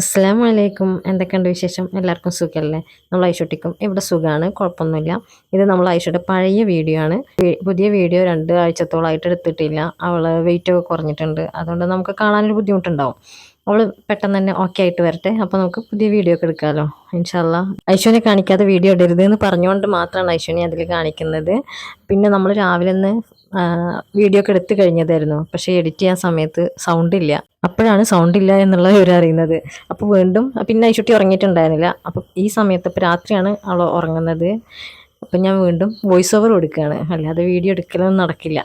അസ്സാം വലൈക്കും എന്തൊക്കെയുണ്ട് വിശേഷം? എല്ലാവർക്കും സുഖമല്ലേ നമ്മൾ ഐഷുട്ടിക്കും. ഇവിടെ സുഖമാണ് കുഴപ്പമൊന്നുമില്ല. ഇത് നമ്മൾ ഐഷയുടെ പഴയ വീഡിയോ ആണ്. പുതിയ വീഡിയോ രണ്ട് ആഴ്ചത്തോളമായിട്ട് എടുത്തിട്ടില്ല. അവൾ വെയിറ്റ് ഒക്കെ കുറഞ്ഞിട്ടുണ്ട്. അതുകൊണ്ട് നമുക്ക് കാണാനൊരു ബുദ്ധിമുട്ടുണ്ടാവും. അവൾ പെട്ടെന്ന് തന്നെ ഓക്കെ ആയിട്ട് വരട്ടെ. അപ്പോൾ നമുക്ക് പുതിയ വീഡിയോ ഒക്കെ എടുക്കാമല്ലോ ഇൻഷാല്ല ഐശ്വനെ കാണിക്കാതെ വീഡിയോ ഇടരുത് എന്ന് പറഞ്ഞുകൊണ്ട് മാത്രമാണ് ഐശ്വനെ അതിൽ കാണിക്കുന്നത്. പിന്നെ നമ്മൾ രാവിലെ ഒന്ന് വീഡിയോ ഒക്കെ എടുത്തു കഴിഞ്ഞതായിരുന്നു. പക്ഷേ എഡിറ്റ് ചെയ്യാൻ സമയത്ത് സൗണ്ട് ഇല്ല. അപ്പോഴാണ് സൗണ്ട് ഇല്ല എന്നുള്ള ഒരു അറിയുന്നത്. അപ്പോൾ വീണ്ടും പിന്നെ ഐശുട്ടി ഉറങ്ങിയിട്ടുണ്ടായിരുന്നില്ല. അപ്പോൾ ഈ സമയത്ത് ഇപ്പോൾ രാത്രിയാണ് അവൾ ഉറങ്ങുന്നത്. അപ്പം ഞാൻ വീണ്ടും വോയിസ് ഓവർ കൊടുക്കുകയാണ്. അല്ലാതെ വീഡിയോ എടുക്കലൊന്നും നടക്കില്ല.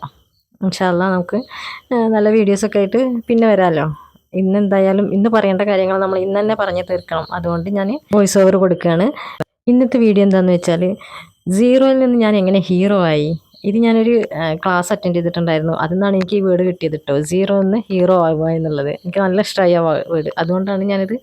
ഇൻഷാല്ല നമുക്ക് നല്ല വീഡിയോസൊക്കെ ആയിട്ട് പിന്നെ വരാമല്ലോ ഇന്ന് എന്തായാലും ഇന്ന് പറയേണ്ട കാര്യങ്ങൾ നമ്മൾ ഇന്ന് തന്നെ പറഞ്ഞു തീർക്കണം. അതുകൊണ്ട് ഞാൻ വോയിസ് ഓവർ കൊടുക്കുകയാണ്. ഇന്നത്തെ വീഡിയോ എന്താണെന്ന് വെച്ചാൽ സീറോയിൽ നിന്ന് ഞാൻ എങ്ങനെ ഹീറോ ആയി? ഇത് ഞാനൊരു ക്ലാസ് അറ്റൻഡ് ചെയ്തിട്ടുണ്ടായിരുന്നു. അതിൽ നിന്നാണ് എനിക്ക് ഈ വീട് കിട്ടിയത് കേട്ടോ സീറോ എന്ന് ഹീറോ ആവുക എന്നുള്ളത്. എനിക്ക് നല്ല ഇഷ്ടമായി വേർഡ് അതുകൊണ്ടാണ് ഞാനിത്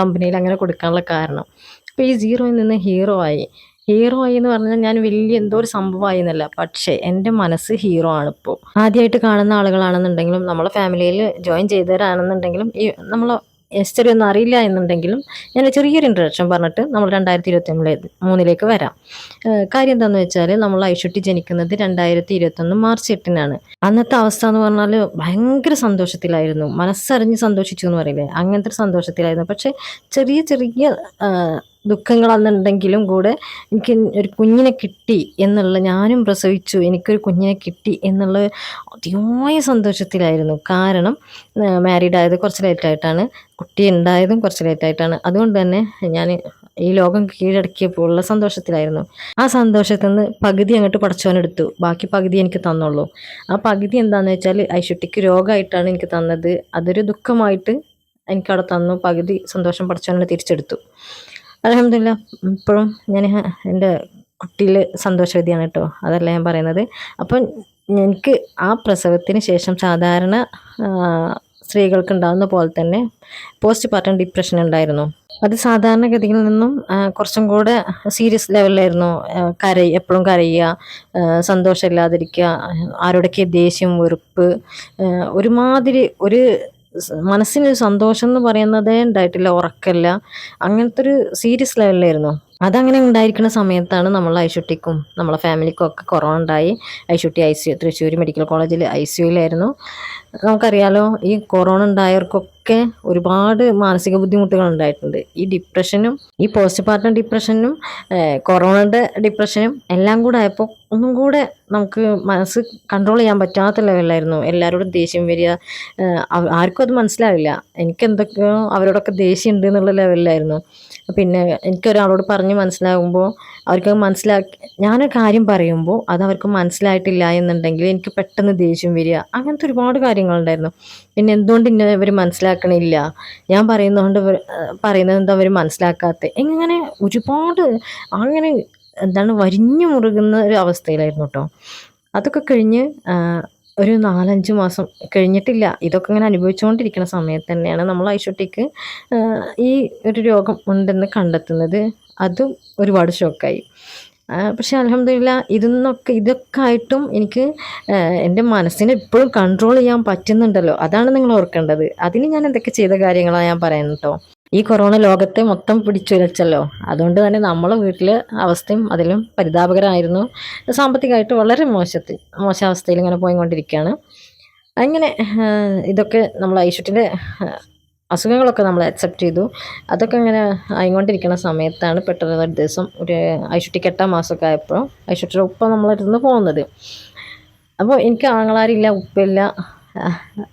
കമ്പനിയിൽ അങ്ങനെ കൊടുക്കാനുള്ള കാരണം. അപ്പോൾ ഈ സീറോയിൽ നിന്ന് ഹീറോ ആയി. ഹീറോ ആയി എന്ന് പറഞ്ഞാൽ ഞാൻ വലിയ എന്തോ ഒരു സംഭവമായി എന്നല്ല പക്ഷേ എന്റെ മനസ്സ് ഹീറോ ആണ് ഇപ്പോൾ ആദ്യമായിട്ട് കാണുന്ന ആളുകളാണെന്നുണ്ടെങ്കിലും നമ്മളെ ഫാമിലിയിൽ ജോയിൻ ചെയ്തവരാണെന്നുണ്ടെങ്കിലും ഈ നമ്മൾ ഹിസ്റ്ററി ഒന്നും അറിയില്ല എന്നുണ്ടെങ്കിലും ഞാൻ ചെറിയൊരു ഇൻട്രഡക്ഷൻ പറഞ്ഞിട്ട് നമ്മൾ രണ്ടായിരത്തി ഇരുപത്തി മൂന്നിലേക്ക് വരാം. കാര്യം എന്താണെന്ന് വെച്ചാൽ നമ്മൾ ഐഷുട്ടി ജനിക്കുന്നത് രണ്ടായിരത്തി ഇരുപത്തൊന്ന് മാർച്ച് എട്ടിനാണ്. അന്നത്തെ അവസ്ഥ എന്ന് പറഞ്ഞാൽ ഭയങ്കര സന്തോഷത്തിലായിരുന്നു. മനസ്സറിഞ്ഞ് സന്തോഷിച്ചു എന്ന് പറയില്ലേ? അങ്ങനത്തെ ഒരു സന്തോഷത്തിലായിരുന്നു. പക്ഷേ ചെറിയ ചെറിയ അന്നുണ്ടെങ്കിലും കൂടെ എനിക്ക് ഒരു കുഞ്ഞിനെ കിട്ടി എന്നുള്ള ഞാനും പ്രസവിച്ചു. എനിക്കൊരു കുഞ്ഞിനെ കിട്ടി എന്നുള്ള അതിയായ സന്തോഷത്തിലായിരുന്നു. കാരണം മാരീഡ് ആയത് കുറച്ച് ലേറ്റായിട്ടാണ് കുട്ടി ഉണ്ടായതും കുറച്ച് ലേറ്റായിട്ടാണ് അതുകൊണ്ട് തന്നെ ഞാൻ ഈ ലോകം കീഴടക്കിയപ്പോൾ ഉള്ള സന്തോഷത്തിലായിരുന്നു. ആ സന്തോഷത്തിൽ നിന്ന് പകുതി അങ്ങോട്ട് പടച്ചോനെടുത്തു ബാക്കി പകുതി എനിക്ക് തന്നുള്ളൂ. ആ പകുതി എന്താണെന്ന് വെച്ചാൽ ഐശുട്ടിക്ക് രോഗമായിട്ടാണ് എനിക്ക് തന്നത്. അതൊരു ദുഃഖമായിട്ട് എനിക്കവിടെ തന്നു. പകുതി സന്തോഷം പടച്ചോനെ തിരിച്ചെടുത്തു. അലഹമില്ല ഇപ്പോഴും ഞാൻ എന്റെ കുട്ടിയിൽ സന്തോഷവതിയാണ് കേട്ടോ. അതല്ല ഞാൻ പറയുന്നത്. അപ്പം എനിക്ക് ആ പ്രസവത്തിന് ശേഷം സാധാരണ സ്ത്രീകൾക്ക് ഉണ്ടാകുന്ന പോലെ തന്നെ പോസ്റ്റ് പാർട്ടം ഡിപ്രഷൻ ഉണ്ടായിരുന്നു. അത് സാധാരണഗതിയിൽ നിന്നും കുറച്ചും കൂടെ സീരിയസ് ലെവലിലായിരുന്നു. കര എപ്പോഴും കരയുക സന്തോഷമില്ലാതിരിക്കുക ആരോടൊക്കെ ദേഷ്യം വെറുപ്പ് ഒരുമാതിരി ഒരു മനസ്സിന് സന്തോഷം എന്ന് പറയുന്നതേ ഉണ്ടായിട്ടില്ല ഉറക്കമില്ല. അങ്ങനത്തെ ഒരു സീരിയസ് ലെവലിലായിരുന്നു. അതങ്ങനെ ഉണ്ടായിരിക്കുന്ന സമയത്താണ് നമ്മൾ ഐഷുട്ടിക്കും നമ്മളെ ഫാമിലിക്കും ഒക്കെ കൊറോണ ഉണ്ടായി. Aishutty I C Thrissur medical കോളേജിൽ ഐ സി യുയിലായിരുന്നു നമുക്കറിയാലോ ഈ കൊറോണ ഉണ്ടായവർക്കൊക്കെ ഒരുപാട് മാനസിക ബുദ്ധിമുട്ടുകൾ ഉണ്ടായിട്ടുണ്ട് ഈ ഡിപ്രഷനും ഈ പോസ്റ്റ് പാർട്ടം ഡിപ്രഷനും കൊറോണയുടെ ഡിപ്രഷനും എല്ലാം കൂടെ ആയപ്പോൾ ഒന്നും കൂടെ നമുക്ക് മനസ്സ് കൺട്രോൾ ചെയ്യാൻ പറ്റാത്ത ലെവലായിരുന്നു എല്ലാവരോടും ദേഷ്യം വരിക ആർക്കും അത് മനസ്സിലാവില്ല. എനിക്ക് എന്തൊക്കെയോ അവരോടൊക്കെ ദേഷ്യം ഉണ്ട് എന്നുള്ള ലെവലിലായിരുന്നു പിന്നെ എനിക്കൊരാളോട് പറഞ്ഞ് മനസ്സിലാകുമ്പോൾ അവർക്ക് മനസ്സിലാക്കി ഞാനൊരു കാര്യം പറയുമ്പോൾ അത് അവർക്ക് മനസ്സിലായിട്ടില്ല എന്നുണ്ടെങ്കിൽ എനിക്ക് പെട്ടെന്ന് ദേഷ്യം വരിക. അങ്ങനത്തെ ഒരുപാട് കാര്യങ്ങളുണ്ടായിരുന്നു പിന്നെ എന്തുകൊണ്ട് ഇന്ന ഇവർ മനസ്സിലാക്കണില്ല? ഞാൻ പറയുന്നതുകൊണ്ട് പറയുന്നത് എന്താ അവർ മനസ്സിലാക്കാത്ത? ഇങ്ങനെ ഒരുപാട് അങ്ങനെ എന്താണ് വരിഞ്ഞു മുറുകുന്ന ഒരു അവസ്ഥയിലായിരുന്നു കേട്ടോ അതൊക്കെ കഴിഞ്ഞ് ഒരു നാലഞ്ച് മാസം കഴിഞ്ഞിട്ടില്ല. ഇതൊക്കെ ഇങ്ങനെ അനുഭവിച്ചുകൊണ്ടിരിക്കുന്ന സമയത്ത് തന്നെയാണ് നമ്മൾ ഐഷുട്ടിക്ക് ഈ ഒരു രോഗം ഉണ്ടെന്ന് കണ്ടെത്തുന്നത്. അതും ഒരുപാട് ഷോക്കായി. പക്ഷേ അലഹമ്മദില്ല ഇതിന്നൊക്കെ ഇതൊക്കെ ആയിട്ടും എനിക്ക് എന്റെ മനസ്സിനെ ഇപ്പോഴും കൺട്രോൾ ചെയ്യാൻ പറ്റുന്നുണ്ടല്ലോ. അതാണ് നിങ്ങൾ ഓർക്കേണ്ടത്. അതിന് ഞാൻ എന്തൊക്കെ ചെയ്ത കാര്യങ്ങളാണ് ഞാൻ പറയുന്നത് കേട്ടോ ഈ കൊറോണ ലോകത്തെ മൊത്തം പിടിച്ചുലച്ചല്ലോ. അതുകൊണ്ട് തന്നെ നമ്മളെ വീട്ടിലെ അവസ്ഥയും അതിലും പരിതാപകരമായിരുന്നു സാമ്പത്തികമായിട്ട് വളരെ മോശത്തിൽ മോശാവസ്ഥയിൽ ഇങ്ങനെ പോയിക്കൊണ്ടിരിക്കുകയാണ്. അങ്ങനെ ഇതൊക്കെ നമ്മൾ ഐശ്വര്യന്റെ അസുഖങ്ങളൊക്കെ നമ്മൾ അക്സെപ്റ്റ് ചെയ്തു. അതൊക്കെ ഇങ്ങനെ ആയിക്കൊണ്ടിരിക്കുന്ന സമയത്താണ് പെട്ടെന്ന് ഒരു ദിവസം ഒരു ഐശ്വര്യക്ക് എട്ടാം മാസമൊക്കെ ആയപ്പോൾ ഐശ്വര്യയുടെ ഉപ്പ നമ്മളടുത്ത് പോകുന്നത് അപ്പോൾ എനിക്ക് ആങ്ങളാരില്ല ഉപ്പില്ല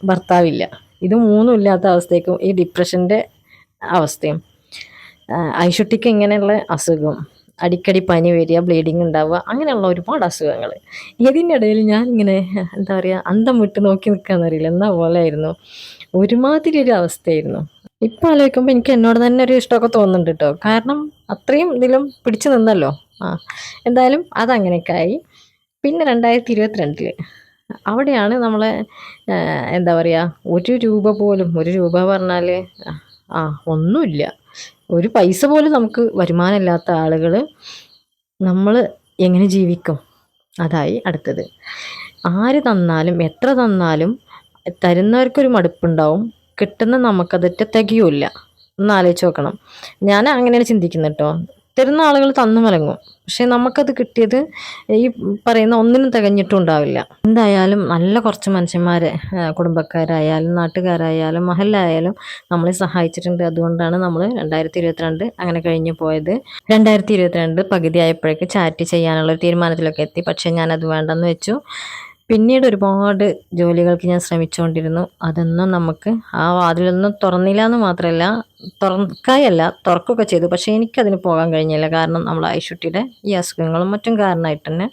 ഭർത്താവില്ല. ഇത് മൂന്നും ഇല്ലാത്ത അവസ്ഥയ്ക്കും ഈ ഡിപ്രഷന്റെ അവസ്ഥയും. ഐഷുട്ടിക്ക് ഇങ്ങനെയുള്ള അസുഖം അടിക്കടി പനി വരിക ബ്ലീഡിങ് ഉണ്ടാവുക അങ്ങനെയുള്ള ഒരുപാട് അസുഖങ്ങൾ ഇതിനിടയിൽ ഞാൻ ഇങ്ങനെ എന്താ പറയുക അന്തം വിട്ട് നോക്കി നിൽക്കാമെന്നറിയില്ല എന്ന പോലെ ആയിരുന്നു ഒരുമാതിരി ഒരു അവസ്ഥയായിരുന്നു ഇപ്പം ആലോചിക്കുമ്പോൾ എനിക്ക് എന്നോട് തന്നെ ഒരു ഇഷ്ടമൊക്കെ തോന്നുന്നുണ്ട് കേട്ടോ. കാരണം അത്രയും ഇതിലും പിടിച്ചു നിന്നല്ലോ. ആ എന്തായാലും അതങ്ങനെയൊക്കെ ആയി പിന്നെ രണ്ടായിരത്തി ഇരുപത്തിരണ്ടിൽ അവിടെയാണ് നമ്മളെ എന്താ പറയുക ഒരു രൂപ പോലും ഒരു രൂപ പറഞ്ഞാൽ ആ ഒന്നുമില്ല. ഒരു പൈസ പോലും നമുക്ക് വരുമാനമില്ലാത്ത ആളുകൾ നമ്മൾ എങ്ങനെ ജീവിക്കും? അതായി അടുത്തത്. ആര് തന്നാലും എത്ര തന്നാലും തരുന്നവർക്കൊരു മടുപ്പുണ്ടാവും. കിട്ടുന്ന നമുക്കതിട്ട് തികയുമില്ല ഒന്ന് ആലോചിച്ച് നോക്കണം. ഞാൻ അങ്ങനെയാണ് ചിന്തിക്കുന്നത് കേട്ടോ തരുന്ന ആളുകൾ തന്നു മലങ്ങും പക്ഷെ നമുക്കത് കിട്ടിയത് ഈ പറയുന്ന ഒന്നിനും തികഞ്ഞിട്ടും ഉണ്ടാവില്ല. എന്തായാലും നല്ല കുറച്ച് മനുഷ്യന്മാരെ കുടുംബക്കാരായാലും നാട്ടുകാരായാലും മഹലായാലും നമ്മളെ സഹായിച്ചിട്ടുണ്ട്. അതുകൊണ്ടാണ് നമ്മൾ രണ്ടായിരത്തി ഇരുപത്തിരണ്ട് അങ്ങനെ കഴിഞ്ഞു പോയത്. രണ്ടായിരത്തി ഇരുപത്തിരണ്ട് പകുതി ആയപ്പോഴേക്ക് ചാറ്റ് ചെയ്യാനുള്ള തീരുമാനത്തിലൊക്കെ എത്തി. പക്ഷേ ഞാനത് വേണ്ടെന്ന് വെച്ചു. പിന്നീട് ഒരുപാട് ജോലികൾക്ക് ഞാൻ ശ്രമിച്ചുകൊണ്ടിരുന്നു അതൊന്നും നമുക്ക് ആ വാതിലൊന്നും തുറന്നില്ല എന്ന് മാത്രമല്ല തുറക്കായല്ല തുറക്കുകയൊക്കെ ചെയ്തു. പക്ഷേ എനിക്കതിന് പോകാൻ കഴിഞ്ഞില്ല. കാരണം നമ്മൾ ഐഷുട്ടിയുടെ ഈ അസുഖങ്ങളും മറ്റും കാരണമായിട്ട് തന്നെ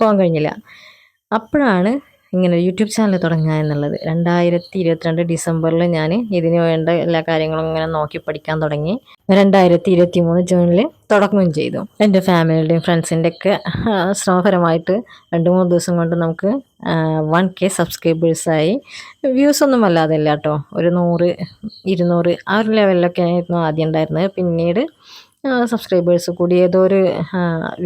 പോകാൻ കഴിഞ്ഞില്ല. അപ്പോഴാണ് ഇങ്ങനെ യൂട്യൂബ് ചാനൽ തുടങ്ങുക എന്നുള്ളത്. രണ്ടായിരത്തി ഇരുപത്തിരണ്ട് ഡിസംബറിൽ ഞാൻ ഇതിന് വേണ്ട എല്ലാ കാര്യങ്ങളും ഇങ്ങനെ നോക്കി പഠിക്കാൻ തുടങ്ങി. രണ്ടായിരത്തി ഇരുപത്തി മൂന്ന് ജൂണിൽ തുടങ്ങുകയും ചെയ്തു. എന്റെ ഫാമിലിയുടെയും ഫ്രണ്ട്സിന്റെ ഒക്കെ ശ്രമഫലമായിട്ട് രണ്ട് മൂന്ന് ദിവസം കൊണ്ട് നമുക്ക് വൺ കെ സബ്സ്ക്രൈബേഴ്സായി. വ്യൂസ് ഒന്നും വല്ലാതില്ല കേട്ടോ. ഒരു നൂറ് ഇരുന്നൂറ് ആ ഒരു ലെവലിലൊക്കെ ആയിരുന്നു ആദ്യം ഉണ്ടായിരുന്നത്. പിന്നീട് സബ്സ്ക്രൈബേഴ്സ് കൂടി ഏതോ ഒരു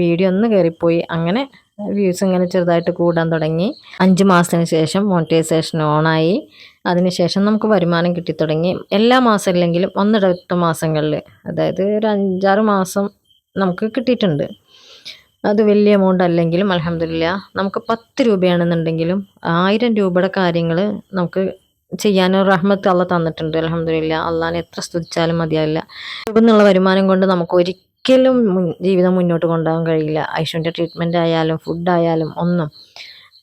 വീഡിയോ ഒന്ന് കയറിപ്പോയി. അങ്ങനെ വ്യൂസ് ഇങ്ങനെ ചെറുതായിട്ട് കൂടാൻ തുടങ്ങി. അഞ്ച് മാസത്തിന് ശേഷം മോണിറ്റൈസേഷൻ ഓണായി. അതിനുശേഷം നമുക്ക് വരുമാനം കിട്ടി തുടങ്ങി. എല്ലാ മാസം ഇല്ലെങ്കിലും ഒന്നിടവിട്ട മാസങ്ങളിൽ അതായത് ഒരു അഞ്ചാറ് മാസം നമുക്ക് കിട്ടിയിട്ടുണ്ട്. അത് വലിയ എമൗണ്ട് അല്ലെങ്കിലും അലഹമില്ല നമുക്ക് പത്ത് രൂപയാണെന്നുണ്ടെങ്കിലും ആയിരം രൂപയുടെ കാര്യങ്ങൾ നമുക്ക് ചെയ്യാൻ റഹ്മത്ത് അള്ള തന്നിട്ടുണ്ട്. അലഹമില്ല അള്ളാനെ എത്ര സ്തുതിച്ചാലും മതിയാവില്ല. എന്നുള്ള വരുമാനം കൊണ്ട് നമുക്ക് ഒരിക്കലും മുൻ- ജീവിതം മുന്നോട്ട് കൊണ്ടുപോകാൻ കഴിയില്ല. ഐഷുവിന്റെ ട്രീറ്റ്മെന്റ് ആയാലും ഫുഡായാലും ഒന്നും.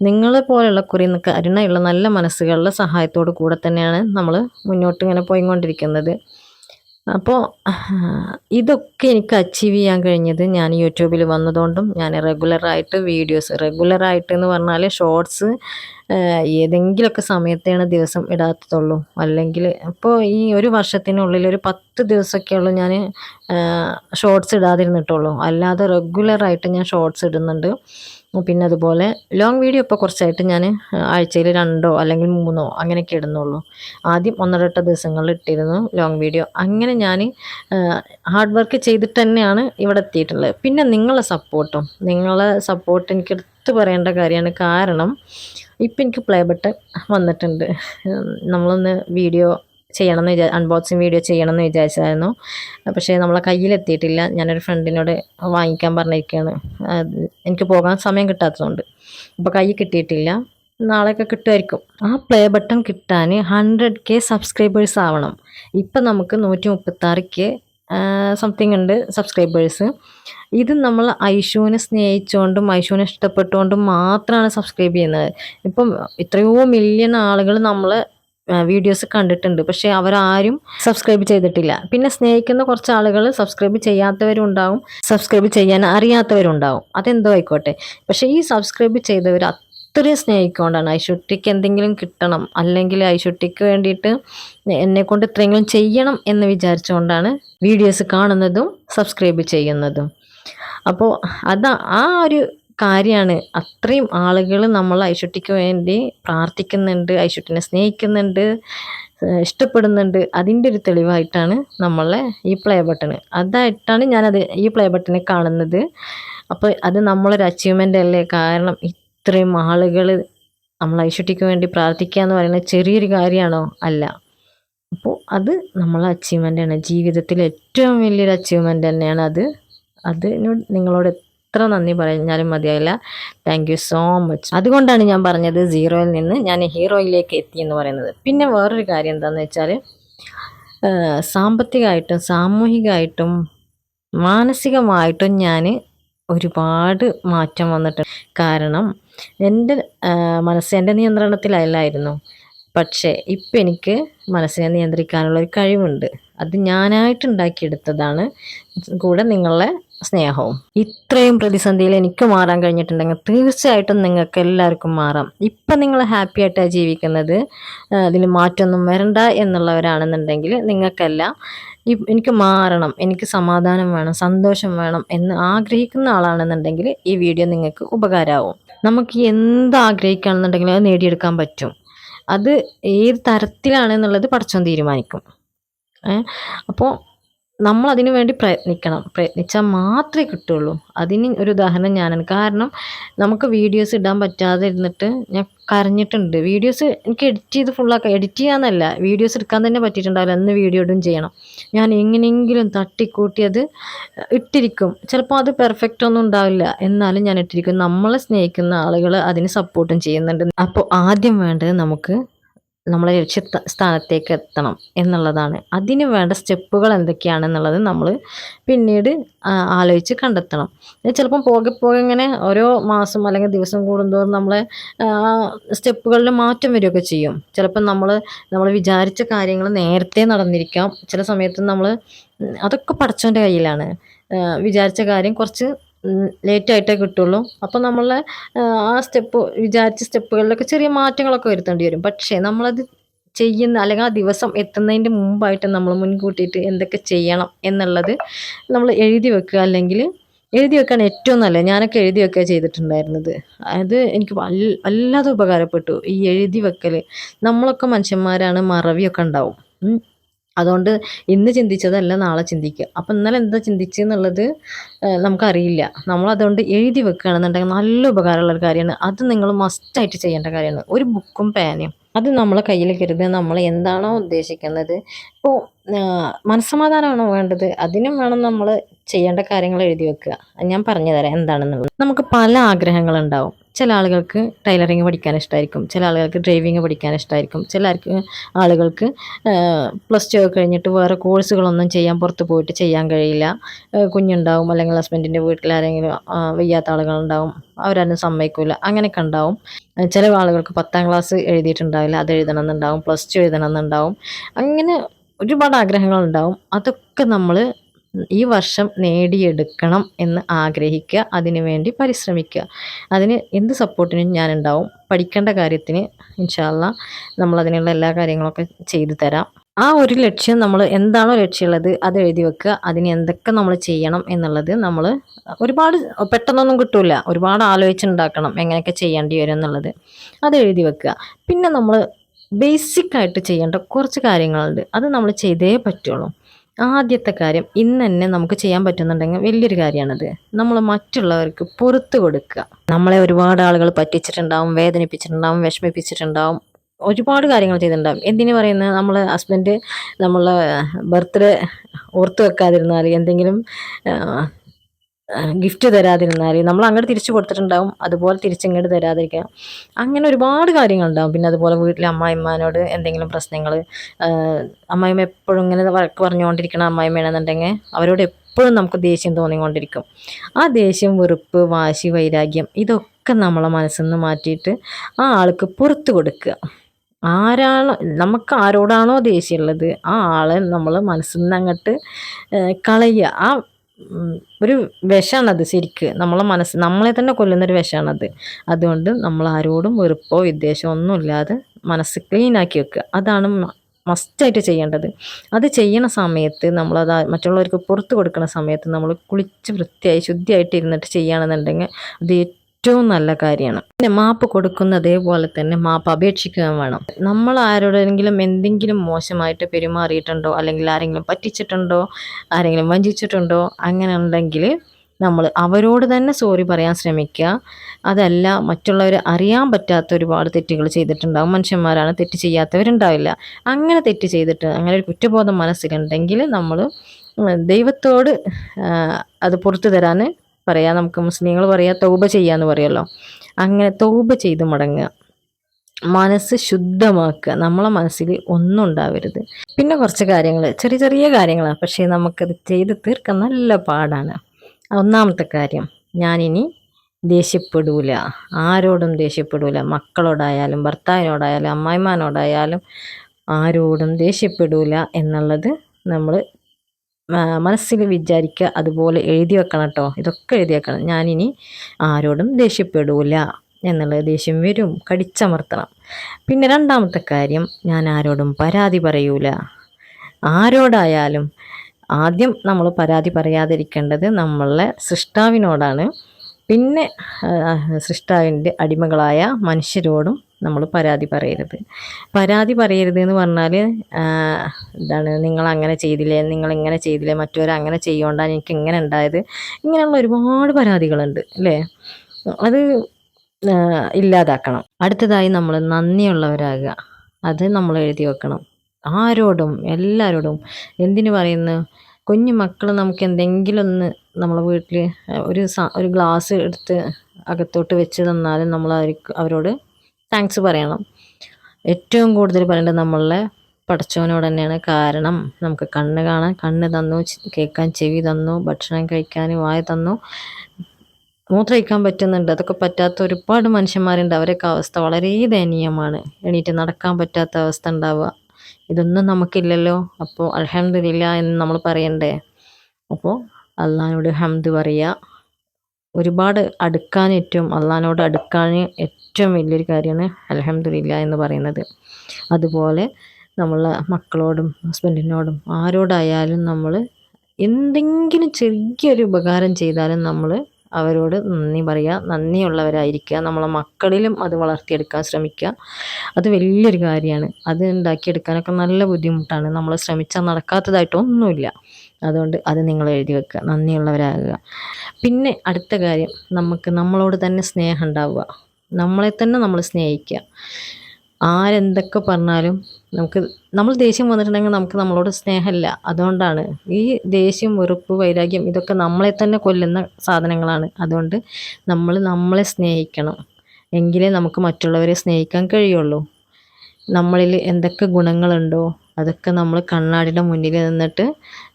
നിങ്ങളെ പോലെയുള്ള കുറി കരുണയുള്ള നല്ല മനസ്സുകളുടെ സഹായത്തോടു കൂടെ തന്നെയാണ് നമ്മൾ മുന്നോട്ട് ഇങ്ങനെ പോയിക്കൊണ്ടിരിക്കുന്നത്. അപ്പോൾ ഇതൊക്കെ എനിക്ക് അച്ചീവ് ചെയ്യാൻ കഴിഞ്ഞത് ഞാൻ യൂട്യൂബിൽ വന്നതുകൊണ്ടും ഞാൻ റെഗുലറായിട്ട് വീഡിയോസ് റെഗുലറായിട്ട് എന്ന് പറഞ്ഞാൽ ഷോർട്സ് ഏതെങ്കിലുമൊക്കെ സമയത്താണ് ദിവസം ഇടാത്തതുള്ളൂ. അല്ലെങ്കിൽ ഇപ്പോൾ ഈ ഒരു വർഷത്തിനുള്ളിൽ ഒരു പത്ത് ദിവസമൊക്കെയുള്ളൂ ഞാൻ ഷോർട്സ് ഇടാതിരുന്നിട്ടുള്ളൂ. അല്ലാതെ റെഗുലറായിട്ട് ഞാൻ ഷോർട്സ് ഇടുന്നുണ്ട്. പിന്നെ അതുപോലെ ലോങ് വീഡിയോ ഇപ്പോൾ കുറച്ചായിട്ട് ഞാൻ ആഴ്ചയിൽ രണ്ടോ അല്ലെങ്കിൽ മൂന്നോ അങ്ങനെയൊക്കെ ഇടുന്നുള്ളൂ. ആദ്യം ഒന്നരട്ട ദിവസങ്ങളിൽ ഇട്ടിരുന്നു ലോങ് വീഡിയോ അങ്ങനെ ഞാൻ ഹാർഡ് വർക്ക് ചെയ്തിട്ട് തന്നെയാണ് ഇവിടെ എത്തിയിട്ടുള്ളത്. പിന്നെ നിങ്ങളെ സപ്പോർട്ടും നിങ്ങളെ സപ്പോർട്ട് എനിക്ക് എടുത്തു പറയേണ്ട കാര്യമാണ് കാരണം ഇപ്പം എനിക്ക് പ്ലേ ബട്ടൺ വന്നിട്ടുണ്ട് നമ്മളൊന്ന് വീഡിയോ ചെയ്യണമെന്ന് വിചാ അൺബോക്സിങ് വീഡിയോ ചെയ്യണമെന്ന് വിചാരിച്ചായിരുന്നു പക്ഷേ നമ്മളെ കയ്യിലെത്തിയിട്ടില്ല. ഞാനൊരു ഫ്രണ്ടിനോട് വാങ്ങിക്കാൻ പറഞ്ഞിരിക്കുകയാണ്. എനിക്ക് പോകാൻ സമയം കിട്ടാത്തതുകൊണ്ട്. അപ്പോൾ കൈ കിട്ടിയിട്ടില്ല. നാളെയൊക്കെ കിട്ടുമായിരിക്കും. ആ പ്ലേ ബട്ടൺ കിട്ടാൻ ഹൺഡ്രഡ് കെ സബ്സ്ക്രൈബേഴ്സ് ആവണം. ഇപ്പം നമുക്ക് നൂറ്റി മുപ്പത്താറ് കെ സംതിങ് ഉണ്ട് സബ്സ്ക്രൈബേഴ്സ് ഇത് നമ്മൾ ഐഷുവിനെ സ്നേഹിച്ചുകൊണ്ടും ഐഷുവിനെ ഇഷ്ടപ്പെട്ടുകൊണ്ടും മാത്രമാണ് സബ്സ്ക്രൈബ് ചെയ്യുന്നത്. ഇപ്പം എത്രയോ മില്യൺ ആളുകൾ നമ്മൾ വീഡിയോസ് കണ്ടിട്ടുണ്ട്. പക്ഷേ അവരാരും സബ്സ്ക്രൈബ് ചെയ്തിട്ടില്ല. പിന്നെ സ്നേഹിക്കുന്ന കുറച്ച് ആളുകൾ സബ്സ്ക്രൈബ് ചെയ്യാത്തവരും ഉണ്ടാവും സബ്സ്ക്രൈബ് ചെയ്യാൻ അറിയാത്തവരും ഉണ്ടാവും അതെന്തോ ആയിക്കോട്ടെ. പക്ഷേ ഈ സബ്സ്ക്രൈബ് ചെയ്തവർ അത്രയും സ്നേഹിക്കൊണ്ടാണ് ഐശുട്ടിക്ക് എന്തെങ്കിലും കിട്ടണം. അല്ലെങ്കിൽ ഐശുട്ടിക്ക് വേണ്ടിയിട്ട് എന്നെ കൊണ്ട് ഇത്രയെങ്കിലും ചെയ്യണം എന്ന് വിചാരിച്ചുകൊണ്ടാണ് വീഡിയോസ് കാണുന്നതും സബ്സ്ക്രൈബ് ചെയ്യുന്നതും. അപ്പോൾ അത് ആ ഒരു കാര്യമാണ്. അത്രയും ആളുകൾ നമ്മൾ ഐശുട്ടിക്ക് വേണ്ടി പ്രാർത്ഥിക്കുന്നുണ്ട് ഐശുട്ടിനെ സ്നേഹിക്കുന്നുണ്ട് ഇഷ്ടപ്പെടുന്നുണ്ട്. അതിന്റെ ഒരു തെളിവായിട്ടാണ് നമ്മളെ ഈ പ്ലേ ബട്ടൺ അതായിട്ടാണ് ഞാനത് ഈ പ്ലേ ബട്ടനെ കാണുന്നത്. അപ്പോൾ അത് നമ്മളൊരു അച്ചീവ്മെന്റ് അല്ലേ? കാരണം ഇത്രയും ആളുകൾ നമ്മൾ ഐശുട്ടിക്ക് വേണ്ടി പ്രാർത്ഥിക്കുക എന്ന് പറയുന്നത് ചെറിയൊരു കാര്യമാണോ? അല്ല. അപ്പോൾ അത് നമ്മളെ അച്ചീവ്മെന്റ് ആണ്. ജീവിതത്തിൽ ഏറ്റവും വലിയൊരു അച്ചീവ്മെന്റ് തന്നെയാണ് അത്. അതിനോട് നിങ്ങളോട് എത്ര നന്ദി പറഞ്ഞാലും മതിയാവില്ല താങ്ക് യു സോ മച്ച് അതുകൊണ്ടാണ് ഞാൻ പറഞ്ഞത് സീറോയിൽ നിന്ന് ഞാൻ ഹീറോയിലേക്ക് എത്തി എന്ന് പറയുന്നത്. പിന്നെ വേറൊരു കാര്യം എന്താണെന്ന് വെച്ചാൽ സാമ്പത്തികമായിട്ടും സാമൂഹികമായിട്ടും മാനസികമായിട്ടും ഞാൻ ഒരുപാട് മാറ്റം വന്നിട്ടുണ്ട്. കാരണം എന്റെ മനസ്സ് എന്റെ നിയന്ത്രണത്തിലല്ലായിരുന്നു. പക്ഷേ ഇപ്പം എനിക്ക് മനസ്സിനെ നിയന്ത്രിക്കാനുള്ള ഒരു കഴിവുണ്ട്. അത് ഞാനായിട്ട് ഉണ്ടാക്കിയെടുത്തതാണ് കൂടെ നിങ്ങളെ സ്നേഹവും. ഇത്രയും പ്രതിസന്ധിയിൽ എനിക്ക് മാറാൻ കഴിഞ്ഞിട്ടുണ്ടെങ്കിൽ തീർച്ചയായിട്ടും നിങ്ങൾക്ക് എല്ലാവർക്കും മാറാം. ഇപ്പം നിങ്ങൾ ഹാപ്പി ആയിട്ടാണ് ജീവിക്കുന്നത്. അതിൽ മാറ്റമൊന്നും വരണ്ട എന്നുള്ളവരാണെന്നുണ്ടെങ്കിൽ നിങ്ങൾക്കെല്ലാം എനിക്ക് മാറണം എനിക്ക് സമാധാനം വേണം സന്തോഷം വേണം എന്ന് ആഗ്രഹിക്കുന്ന ആളാണെന്നുണ്ടെങ്കിൽ ഈ വീഡിയോ നിങ്ങൾക്ക് ഉപകാരമാവും നമുക്ക് എന്ത് ആഗ്രഹിക്കുകയാണെന്നുണ്ടെങ്കിലും അത് നേടിയെടുക്കാൻ പറ്റും. അത് ഏത് തരത്തിലാണെന്നുള്ളത് പഠിച്ചോൻ തീരുമാനിക്കും. അപ്പോൾ നമ്മൾ അതിനു വേണ്ടി പ്രയത്നിക്കണം. പ്രയത്നിച്ചാൽ മാത്രമേ കിട്ടുള്ളൂ അതിന് ഒരു ഉദാഹരണം ഞാനാണ്. കാരണം നമുക്ക് വീഡിയോസ് ഇടാൻ പറ്റാതെ ഇരുന്നിട്ട് ഞാൻ കരഞ്ഞിട്ടുണ്ട്. വീഡിയോസ് എനിക്ക് എഡിറ്റ് ചെയ്ത് ഫുള്ളാക്കാം എഡിറ്റ് ചെയ്യാന്നല്ല വീഡിയോസ് എടുക്കാൻ തന്നെ പറ്റിയിട്ടുണ്ടാവില്ല. അന്ന് വീഡിയോ ഇടും ചെയ്യണം. ഞാൻ എങ്ങനെയെങ്കിലും തട്ടിക്കൂട്ടി അത് ഇട്ടിരിക്കും. ചിലപ്പോൾ അത് പെർഫെക്റ്റ് ഒന്നും ഉണ്ടാവില്ല. എന്നാലും ഞാൻ ഇട്ടിരിക്കും. നമ്മളെ സ്നേഹിക്കുന്ന ആളുകൾ അതിന് സപ്പോർട്ടും ചെയ്യുന്നുണ്ട്. അപ്പോൾ ആദ്യം വേണ്ടത് നമുക്ക് നമ്മളെ ലക്ഷ്യ സ്ഥാനത്തേക്ക് എത്തണം എന്നുള്ളതാണ്. അതിന് വേണ്ട സ്റ്റെപ്പുകൾ എന്തൊക്കെയാണെന്നുള്ളത് നമ്മൾ പിന്നീട് ആലോചിച്ച് കണ്ടെത്തണം. ചിലപ്പം പോകെ പോകെ ഇങ്ങനെ ഓരോ മാസം അല്ലെങ്കിൽ ദിവസം കൂടുന്തോറും നമ്മളെ സ്റ്റെപ്പുകളിൽ മാറ്റം വരികയൊക്കെ ചെയ്യും. ചിലപ്പം നമ്മൾ നമ്മൾ വിചാരിച്ച കാര്യങ്ങൾ നേരത്തെ നടന്നിരിക്കാം. ചില സമയത്ത് നമ്മൾ അതൊക്കെ പഠിച്ചവന്റെ കയ്യിലാണ്. വിചാരിച്ച കാര്യം കുറച്ച് ലേറ്റ് ആയിട്ടേ കിട്ടുള്ളൂ. അപ്പോൾ നമ്മളെ ആ സ്റ്റെപ്പ് വിചാരിച്ച സ്റ്റെപ്പുകളിലൊക്കെ ചെറിയ മാറ്റങ്ങളൊക്കെ വരുത്തേണ്ടി വരും. പക്ഷേ നമ്മളത് ചെയ്യുന്ന അല്ലെങ്കിൽ ആ ദിവസം എത്തുന്നതിന്റെ മുമ്പായിട്ട് നമ്മൾ മുൻകൂട്ടിയിട്ട് എന്തൊക്കെ ചെയ്യണം എന്നുള്ളത് നമ്മൾ എഴുതി വെക്കുക. അല്ലെങ്കിൽ എഴുതി വെക്കാൻ ഏറ്റവും നല്ലത്. ഞാനൊക്കെ എഴുതി വെക്കുക ചെയ്തിട്ടുണ്ടായിരുന്നത്. അത് എനിക്ക് വല്ലാതെ ഉപകാരപ്പെട്ടു. ഈ എഴുതി വെക്കൽ നമ്മളൊക്കെ മനുഷ്യന്മാരാണ് മറവിയൊക്കെ ഉണ്ടാവും. അതുകൊണ്ട് ഇന്ന് ചിന്തിച്ചതല്ല നാളെ ചിന്തിക്കുക. അപ്പം ഇന്നലെ എന്താ ചിന്തിച്ചെന്നുള്ളത് നമുക്കറിയില്ല. നമ്മളതുകൊണ്ട് എഴുതി വെക്കുകയാണെന്നുണ്ടെങ്കിൽ നല്ല ഉപകാരമുള്ളൊരു കാര്യമാണ്. അത് നിങ്ങൾ മസ്റ്റായിട്ട് ചെയ്യേണ്ട കാര്യമാണ്. ഒരു ബുക്കും പേനയും. അത് നമ്മളെ കയ്യിൽ കരുത് നമ്മൾ എന്താണോ ഉദ്ദേശിക്കുന്നത്. ഇപ്പോൾ മനസ്സമാധാനമാണോ വേണ്ടത്? അതിനും വേണം നമ്മൾ ചെയ്യേണ്ട കാര്യങ്ങൾ എഴുതി വെക്കുക. ഞാൻ പറഞ്ഞു തരാം എന്താണെന്നുള്ളത്. നമുക്ക് പല ആഗ്രഹങ്ങളുണ്ടാവും. ചില ആളുകൾക്ക് ടൈലറിങ് പഠിക്കാൻ ഇഷ്ടമായിരിക്കും ചില ആളുകൾക്ക് ഡ്രൈവിങ് പഠിക്കാൻ ഇഷ്ടമായിരിക്കും ചില ആളുകൾക്ക് പ്ലസ് ടു കഴിഞ്ഞിട്ട് വേറെ കോഴ്സുകളൊന്നും ചെയ്യാൻ പുറത്ത് പോയിട്ട് ചെയ്യാൻ കഴിയില്ല. കുഞ്ഞുണ്ടാവും അല്ലെങ്കിൽ ഹസ്ബൻഡിന്റെ വീട്ടിൽ ആരെങ്കിലും വയ്യാത്ത ആളുകളുണ്ടാവും. അവരാരും സമ്മതിക്കില്ല അങ്ങനെയൊക്കെ ഉണ്ടാവും. ചില ആളുകൾക്ക് പത്താം ക്ലാസ് എഴുതിയിട്ടുണ്ടാവില്ല. അത് എഴുതണം എന്നുണ്ടാവും പ്ലസ് ടു എഴുതണം എന്നുണ്ടാവും അങ്ങനെ ഒരുപാട് ആഗ്രഹങ്ങളുണ്ടാവും. അതൊക്കെ നമ്മൾ ഈ വർഷം നേടിയെടുക്കണം എന്ന് ആഗ്രഹിക്കുക അതിനുവേണ്ടി പരിശ്രമിക്കുക. അതിന് എന്ത് സപ്പോർട്ടിനും ഞാനുണ്ടാവും? പഠിക്കേണ്ട കാര്യത്തിന് ഇൻഷാല്ല നമ്മൾ അതിനുള്ള എല്ലാ കാര്യങ്ങളൊക്കെ ചെയ്തു തരാം. ആ ഒരു ലക്ഷ്യം നമ്മൾ എന്താണോ ലക്ഷ്യമുള്ളത് അത് എഴുതി വെക്കുക. അതിന് എന്തൊക്കെ നമ്മൾ ചെയ്യണം എന്നുള്ളത് നമ്മൾ ഒരുപാട് പെട്ടെന്നൊന്നും കിട്ടില്ല ഒരുപാട് ആലോചിച്ചുണ്ടാക്കണം എങ്ങനെയൊക്കെ ചെയ്യേണ്ടി വരും എന്നുള്ളത് അത് എഴുതി വെക്കുക. പിന്നെ നമ്മൾ ബേസിക് ആയിട്ട് ചെയ്യേണ്ട കുറച്ച് കാര്യങ്ങളുണ്ട്. അത് നമ്മൾ ചെയ്തേ പറ്റുള്ളൂ. ആദ്യത്തെ കാര്യം ഇന്ന് തന്നെ നമുക്ക് ചെയ്യാൻ പറ്റുന്നുണ്ടെങ്കിൽ വലിയൊരു കാര്യമാണത്. നമ്മൾ മറ്റുള്ളവർക്ക് പുറത്ത് കൊടുക്കുക. നമ്മളെ ഒരുപാട് ആളുകൾ പറ്റിച്ചിട്ടുണ്ടാവും വേദനിപ്പിച്ചിട്ടുണ്ടാവും വിഷമിപ്പിച്ചിട്ടുണ്ടാവും ഒരുപാട് കാര്യങ്ങൾ ചെയ്തിട്ടുണ്ടാവും. എന്തിനു പറയുന്നത്? നമ്മൾ ഹസ്ബൻഡ് നമ്മളെ ബർത്ത്ഡേ ഓർത്ത് വെക്കാതിരുന്നാൽ എന്തെങ്കിലും ഗിഫ്റ്റ് തരാതിരുന്നാൽ നമ്മൾ അങ്ങോട്ട് തിരിച്ചു കൊടുത്തിട്ടുണ്ടാവും അതുപോലെ തിരിച്ചിങ്ങോട്ട് തരാതിരിക്കുക അങ്ങനെ ഒരുപാട് കാര്യങ്ങളുണ്ടാവും. പിന്നെ അതുപോലെ വീട്ടിലെ അമ്മായിമ്മാനോട് എന്തെങ്കിലും പ്രശ്നങ്ങൾ അമ്മായിമ്മ എപ്പോഴും ഇങ്ങനെ വഴക്ക് പറഞ്ഞുകൊണ്ടിരിക്കണ അമ്മായിമ്മയാണെന്നുണ്ടെങ്കിൽ അവരോട് എപ്പോഴും നമുക്ക് ദേഷ്യം തോന്നിക്കൊണ്ടിരിക്കും. ആ ദേഷ്യം വെറുപ്പ് വാശി വൈരാഗ്യം ഇതൊക്കെ നമ്മളെ മനസ്സിൽ നിന്ന് മാറ്റിയിട്ട് ആ ആൾക്ക് പുറത്ത് കൊടുക്കുക. ആരാണോ നമുക്ക് ആരോടാണോ ദേഷ്യമുള്ളത് ആ ആളെ നമ്മൾ മനസ്സിൽ നിന്ന് അങ്ങോട്ട് കളയുക. ആ ഒരു വിഷമാണത് ശരിക്ക്. നമ്മളെ മനസ്സ് നമ്മളെ തന്നെ കൊല്ലുന്നൊരു വിഷമാണത് അതുകൊണ്ട് നമ്മൾ ആരോടും വെറുപ്പോ വിദ്വേഷമോ ഒന്നുമില്ലാതെ മനസ്സ് ക്ലീൻ ആക്കി വെക്കുക. അതാണ് മസ്റ്റായിട്ട് ചെയ്യേണ്ടത്. അത് ചെയ്യണ സമയത്ത് നമ്മളത് മറ്റുള്ളവർക്ക് പുറത്ത് കൊടുക്കുന്ന സമയത്ത് നമ്മൾ കുളിച്ച് വൃത്തിയായി ശുദ്ധിയായിട്ട് ഇരുന്നിട്ട് ചെയ്യുകയാണെന്നുണ്ടെങ്കിൽ അത് ഏറ്റവും നല്ല കാര്യമാണ്. പിന്നെ മാപ്പ് കൊടുക്കുന്ന അതേപോലെ തന്നെ മാപ്പ് അപേക്ഷിക്കുകയും വേണം. നമ്മൾ ആരോടെങ്കിലും എന്തെങ്കിലും മോശമായിട്ട് പെരുമാറിയിട്ടുണ്ടോ? അല്ലെങ്കിൽ ആരെങ്കിലും പറ്റിച്ചിട്ടുണ്ടോ? ആരെങ്കിലും വഞ്ചിച്ചിട്ടുണ്ടോ? അങ്ങനെ ഉണ്ടെങ്കിൽ നമ്മൾ അവരോട് തന്നെ സോറി പറയാൻ ശ്രമിക്കുക. അതല്ല മറ്റുള്ളവർ അറിയാൻ പറ്റാത്ത ഒരുപാട് തെറ്റുകൾ ചെയ്തിട്ടുണ്ടാകും മനുഷ്യന്മാരാണ് തെറ്റ് ചെയ്യാത്തവരുണ്ടാവില്ല. അങ്ങനെ തെറ്റ് ചെയ്തിട്ട് അങ്ങനെ ഒരു കുറ്റബോധം മനസ്സിലുണ്ടെങ്കിൽ നമ്മൾ ദൈവത്തോട് അത് പുറത്തു തരാൻ പറയാം നമുക്ക് മുസ്ലിങ്ങൾ പറയാ തൗബ ചെയ്യാന്ന് പറയുമല്ലോ അങ്ങനെ തൗബ ചെയ്ത് മടങ്ങുക. മനസ്സ് ശുദ്ധമാക്കുക. നമ്മളെ മനസ്സിൽ ഒന്നും ഉണ്ടാവരുത്. പിന്നെ കുറച്ച് കാര്യങ്ങൾ ചെറിയ ചെറിയ കാര്യങ്ങളാണ്. പക്ഷേ നമുക്കത് ചെയ്ത് തീർക്കാൻ നല്ല പാടാണ്. ഒന്നാമത്തെ കാര്യം ഞാനിനി ദേഷ്യപ്പെടൂല. ആരോടും ദേഷ്യപ്പെടൂല. മക്കളോടായാലും ഭർത്താവിനോടായാലും അമ്മായിമാനോടായാലും ആരോടും ദേഷ്യപ്പെടൂല എന്നുള്ളത് നമ്മൾ മനസ്സിൽ വിചാരിക്കുക അതുപോലെ എഴുതി വെക്കണം കേട്ടോ ഇതൊക്കെ എഴുതി വെക്കണം. ഞാനിനി ആരോടും ദേഷ്യപ്പെടൂല എന്നുള്ളത് ദേഷ്യം വരും. കടിച്ചമർത്തണം. പിന്നെ രണ്ടാമത്തെ കാര്യം ഞാൻ ആരോടും പരാതി പറയൂല. ആരോടായാലും ആദ്യം നമ്മൾ പരാതി പറയാതിരിക്കേണ്ടത് നമ്മളെ സൃഷ്ടാവിനോടാണ്. പിന്നെ സൃഷ്ടാവിന്റെ അടിമകളായ മനുഷ്യരോടും നമ്മൾ പരാതി പറയരുത്. പരാതി പറയരുത് എന്ന് പറഞ്ഞാൽ എന്താണ് നിങ്ങൾ അങ്ങനെ ചെയ്തില്ലേ നിങ്ങൾ ഇങ്ങനെ ചെയ്തില്ലേ മറ്റൊരു അങ്ങനെ ചെയ്യോണ്ടാണ് എനിക്ക് ഇങ്ങനെ ഉണ്ടായത് ഇങ്ങനെയുള്ള ഒരുപാട് പരാതികളുണ്ട് അല്ലേ? അത് ഇല്ലാതാക്കണം. അടുത്തതായി നമ്മൾ നന്ദിയുള്ളവരാകുക. അത് നമ്മൾ എഴുതി വെക്കണം. ആരോടും എല്ലാവരോടും എന്തിനു പറയുന്നു? കുഞ്ഞു മക്കൾ നമുക്ക് എന്തെങ്കിലും ഒന്ന് നമ്മളെ വീട്ടിൽ ഒരു ഒരു ഗ്ലാസ് എടുത്ത് അകത്തോട്ട് വെച്ച് തന്നാലും നമ്മൾ അവർക്ക് അവരോട് താങ്ക്സ് പറയണം. ഏറ്റവും കൂടുതൽ പറയേണ്ടത് നമ്മളെ പടച്ചവനോട് തന്നെയാണ്. കാരണം നമുക്ക് കണ്ണ് കാണാൻ കണ്ണ് തന്നു കേൾക്കാൻ ചെവി തന്നു ഭക്ഷണം കഴിക്കാൻ വായ തന്നു. മൂത്രയിക്കാൻ പറ്റുന്നുണ്ട്. അതൊക്കെ പറ്റാത്ത ഒരുപാട് മനുഷ്യന്മാരുണ്ട്. അവരൊക്കെ അവസ്ഥ വളരെ ദയനീയമാണ്. എണീറ്റ് നടക്കാൻ പറ്റാത്ത അവസ്ഥ ഉണ്ടാവുക. ഇതൊന്നും നമുക്കില്ലല്ലോ. അപ്പോൾ അൽഹംദുലില്ല എന്ന് നമ്മൾ പറയണ്ടേ? അപ്പോൾ അള്ളഹാനോട് ഹംദ് പറയുക. ഒരുപാട് അടുക്കാൻ ഏറ്റവും അള്ളഹാനോട് അടുക്കാൻ ഏറ്റവും വലിയൊരു കാര്യമാണ് അലഹമ്മദില്ല എന്ന് പറയുന്നത്. അതുപോലെ നമ്മൾ മക്കളോടും ഹസ്ബൻഡിനോടും ആരോടായാലും നമ്മൾ എന്തെങ്കിലും ചെറിയൊരു ഉപകാരം ചെയ്താലും നമ്മൾ അവരോട് നന്ദി പറയുക നന്ദിയുള്ളവരായിരിക്കുക നമ്മളെ മക്കളിലും അത് വളർത്തിയെടുക്കാൻ ശ്രമിക്കുക. അത് വലിയൊരു കാര്യമാണ്. അത് ഉണ്ടാക്കിയെടുക്കാനൊക്കെ നല്ല ബുദ്ധിമുട്ടാണ്. നമ്മൾ ശ്രമിച്ചാൽ നടക്കാത്തതായിട്ടൊന്നുമില്ല അതുകൊണ്ട് അത് നിങ്ങൾ എഴുതി വെക്കുക. നന്ദിയുള്ളവരാകുക. പിന്നെ അടുത്ത കാര്യം നമുക്ക് നമ്മളോട് തന്നെ സ്നേഹം ഉണ്ടാവുക. നമ്മളെ തന്നെ നമ്മൾ സ്നേഹിക്കുക. ആരെന്തൊക്കെ പറഞ്ഞാലും നമുക്ക് നമ്മൾ ദേഷ്യം വന്നിട്ടുണ്ടെങ്കിൽ നമുക്ക് നമ്മളോട് സ്നേഹമില്ല. അതുകൊണ്ടാണ് ഈ ദേഷ്യം വെറുപ്പ് വൈരാഗ്യം ഇതൊക്കെ നമ്മളെ തന്നെ കൊല്ലുന്ന സാധനങ്ങളാണ്. അതുകൊണ്ട് നമ്മൾ നമ്മളെ സ്നേഹിക്കണം. എങ്കിലേ നമുക്ക് മറ്റുള്ളവരെ സ്നേഹിക്കാൻ കഴിയുള്ളൂ. നമ്മളിൽ എന്തൊക്കെ ഗുണങ്ങളുണ്ടോ അതൊക്കെ നമ്മൾ കണ്ണാടിയുടെ മുന്നിൽ നിന്നിട്ട്